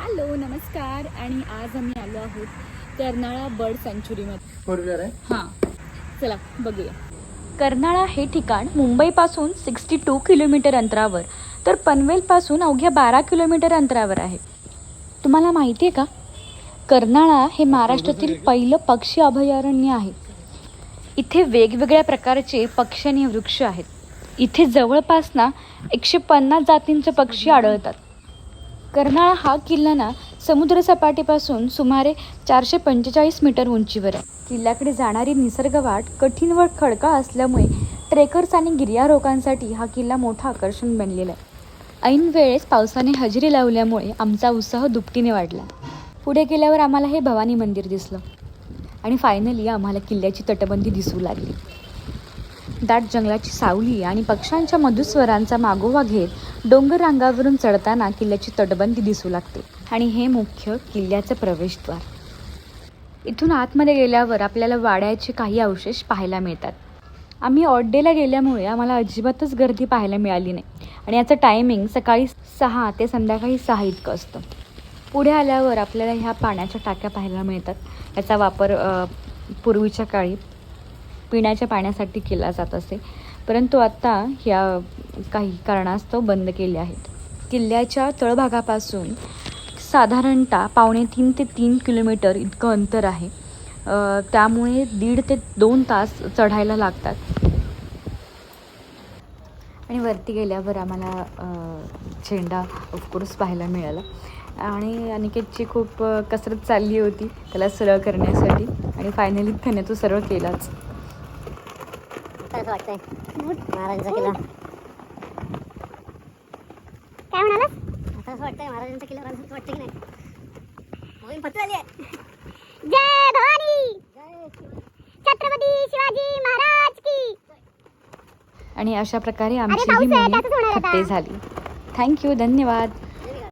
Hello नमस्कार. आणि आज आम्ही आलो आहोत कर्नाळा बर्ड सँच्युरीमध्ये फोर व्हीलर आहे? हां. चला बघूया. कर्नाळा हे ठिकाण मुंबईपासून सिक्स्टी टू किलोमीटर अंतरावर तर पनवेलपासून अवघ्या बारा किलोमीटर अंतरावर आहे. तुम्हाला माहिती आहे का? कर्नाळा हे महाराष्ट्रातील पहिलं पक्षी अभयारण्य आहे. इथे वेगवेगळ्या प्रकारचे पक्षी आणि वृक्ष आहेत. इथे जवळपास ना एकशे पन्नास जातींचे पक्षी आढळतात. कर्नाळा हा किल्ला ना समुद्रसपाटीपासून सुमारे चारशे पंचेचाळीस मीटर उंचीवर आहे. किल्ल्याकडे जाणारी निसर्गवाट कठीण व खडका असल्यामुळे ट्रेकर्स आणि गिर्यारोहकांसाठी हा किल्ला मोठं आकर्षण बनलेला आहे. ऐन वेळेस पावसाने हजेरी लावल्यामुळे आमचा उत्साह दुपटीने वाढला. पुढे गेल्यावर आम्हाला हे भवानी मंदिर दिसलं. आणि फायनली आम्हाला किल्ल्याची तटबंदी दिसू लागली. दाट जंगलाची सावली आणि पक्ष्यांच्या मधुस्वरांचा मागोवा घेत डोंगर रांगावरून चढताना किल्ल्याची तटबंदी दिसू लागते आणि हे मुख्य किल्ल्याचं प्रवेशद्वार. इथून आतमध्ये गेल्यावर आपल्याला वाड्याचे काही अवशेष पाहायला मिळतात. आम्ही ऑड्डेला गेल्यामुळे आम्हाला अजिबातच गर्दी पाहायला मिळाली नाही. आणि याचं टायमिंग सकाळी सहा ते संध्याकाळी सहा इतकं असतं. पुढे आल्यावर आपल्याला ह्या पाण्याच्या टाक्या पाहायला मिळतात. याचा वापर पूर्वीच्या काळी पिण्याच्या पाण्यासाठी केला जात असे. परंतु आत्ता ह्या काही कारणास्तव बंद केले आहेत. किल्ल्याच्या तळभागापासून साधारणतः पावणे तीन ते तीन किलोमीटर इतकं अंतर आहे. त्यामुळे दीड ते दोन तास चढायला लागतात. आणि वरती गेल्यावर आम्हाला झेंडा ऑफकोर्स पाहायला मिळाला. आणि अनिकेतची खूप कसरत चालली होती त्याला सरळ करण्यासाठी. आणि फायनली त्याने तो सरळ केलाच. वाटतंय? महाराजांचा किल्ला. काय म्हणाला आता असं वाटतंय महाराजांचा किल्ला असं वाटतं की नाही. मोहीम फक्त आली आहे. जय भवानी! छत्रपती शिवाजी महाराज की! आणि अशा प्रकारे आमची ही मोहीम. फत्ते झाली. थँक्यू धन्यवाद.